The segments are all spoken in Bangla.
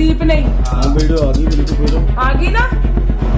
प्रदीप नहीं हाँ वीडियो आ गई बिल्कुल वीडियो आ गई ना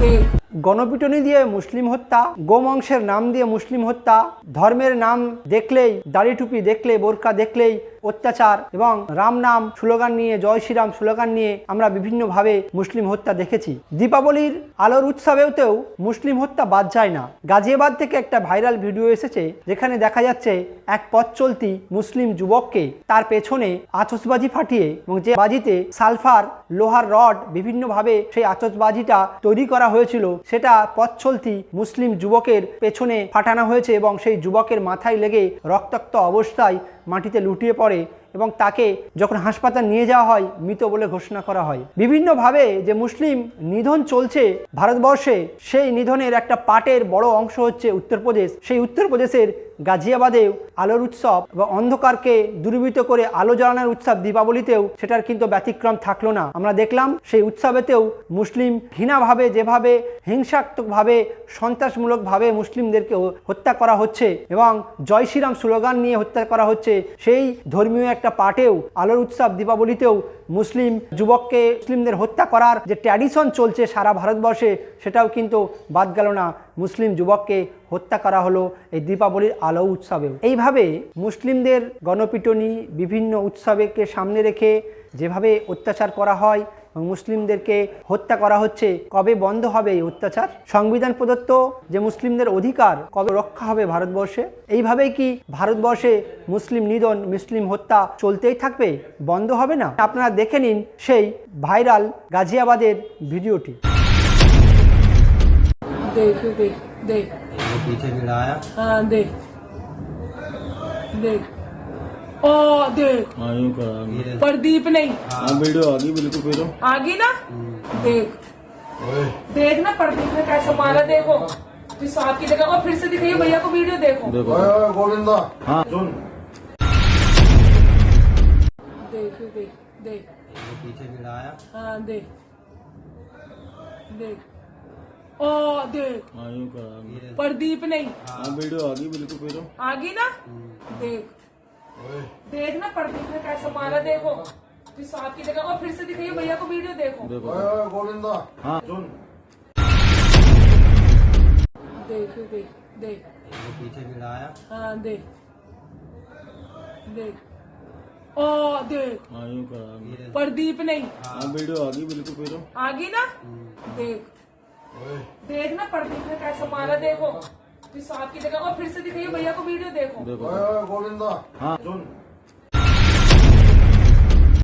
देख গণপিটনি দিয়ে মুসলিম হত্যা গোবংশের নাম দিয়ে মুসলিম হত্যা ধর্মের নাম দেখলেই দাড়ি টুপি দেখলে বোরকা দেখলেই অত্যাচার এবং রাম নাম স্লোগান নিয়ে, জয় শ্রীরাম স্লোগান নিয়ে আমরা বিভিন্নভাবে মুসলিম হত্যা দেখেছি। দীপাবলির আলোর উৎসবেওতেও মুসলিম হত্যা বাদ যায় না। গাজিয়াবাদ থেকে একটা ভাইরাল ভিডিও এসেছে, যেখানে দেখা যাচ্ছে এক পথ চলতি মুসলিম যুবককে তার পেছনে আতসবাজি ফাটিয়ে এবং যে বাজিতে সালফার, লোহার রড বিভিন্নভাবে সেই আতসবাজিটা তৈরি করা হয়েছিল, সেটা পথ চলতি মুসলিম যুবকের পেছনে ফাটানো হয়েছে এবং সেই যুবকের মাথায় লেগে রক্তাক্ত অবস্থায় মাটিতে লুটিয়ে পড়ে এবং তাকে যখন হাসপাতাল নিয়ে যাওয়া হয়, মৃত বলে ঘোষণা করা হয়। বিভিন্নভাবে যে মুসলিম নিধন চলছে ভারতবর্ষে, সেই নিধনের একটা পাটের বড় অংশ হচ্ছে উত্তরপ্রদেশ। সেই উত্তরপ্রদেশের গাজিয়াবাদেও আলোর উৎসব এবং অন্ধকারকে দূরীভূত করে আলো জ্বালানোর উৎসব দীপাবলিতেও সেটার কিন্তু ব্যতিক্রম থাকল না। আমরা দেখলাম সেই উৎসবেতেও মুসলিম ঘৃণাভাবে যেভাবে, হিংসাত্মকভাবে, সন্ত্রাসমূলকভাবে মুসলিমদেরকে হত্যা করা হচ্ছে এবং জয় শ্রীরাম স্লোগান নিয়ে হত্যা করা হচ্ছে, সেই ধর্মীয় একটা পার্টেও আলোর উৎসব দীপাবলিতেও মুসলিম যুবককে মুসলিমদের হত্যা করার যে ট্র্যাডিশন চলছে সারা ভারতবর্ষে, সেটাও কিন্তু বাদ গেল না। মুসলিম যুবককে হত্যা করা হলো এই দীপাবলির আলো উৎসবেও। এইভাবে মুসলিমদের গণপিটনি বিভিন্ন উৎসবেকে সামনে রেখে যেভাবে অত্যাচার করা হয় এবং মুসলিমদেরকে হত্যা করা হচ্ছে কবে বন্ধ হবে এই অত্যাচার সংবিধান প্রদত্ত যে মুসলিমদের অধিকার কবে রক্ষা হবে ভারতবর্ষে এইভাবেই কি ভারতবর্ষে মুসলিম নিধন মুসলিম হত্যা চলতেই থাকবে বন্ধ হবে না আপনারা দেখে নিন সেই ভাইরাল গাজিয়াবাদের ভিডিওটি देख देख देख वो पीछे गिराया हाँ देख देख ओ देख। करा प्रदीप नहीं। हाँ वीडियो आ गई बिल्कुल वीडियो आ गई ना? देख। देख ना प्रदीप ने कैसे मारा देखो। तो सांप की जगह फिर से दिखाइए भैया को वीडियो देखो। देखो। हाँ। सुन। देख देख देख। वो पीछे गिराया हाँ देख। देख। ओ देख। प्रदीप नहीं। हाँ वीडियो आ गई बिल्कुल फिर आ गई ना? देख। देख ना प्रदीप ने कैसे मारा देखो। सांप की जगह को फिर से दिखाइए भैया को वीडियो देखो। देखो। हाँ। सुन। देख देख देख। पीछे गिराया हाँ देख। देख। ओ देख। हाँ प्रदीप नहीं। हाँ। वीडियो आ गई बिल्कुल वीडियो आ गई ना? देख। देखना प्रदीप ने कैसे मारा देखो। सांप की जगह और फिर से दिखाइए भैया को वीडियो देखो। देखो। हाँ। सुन।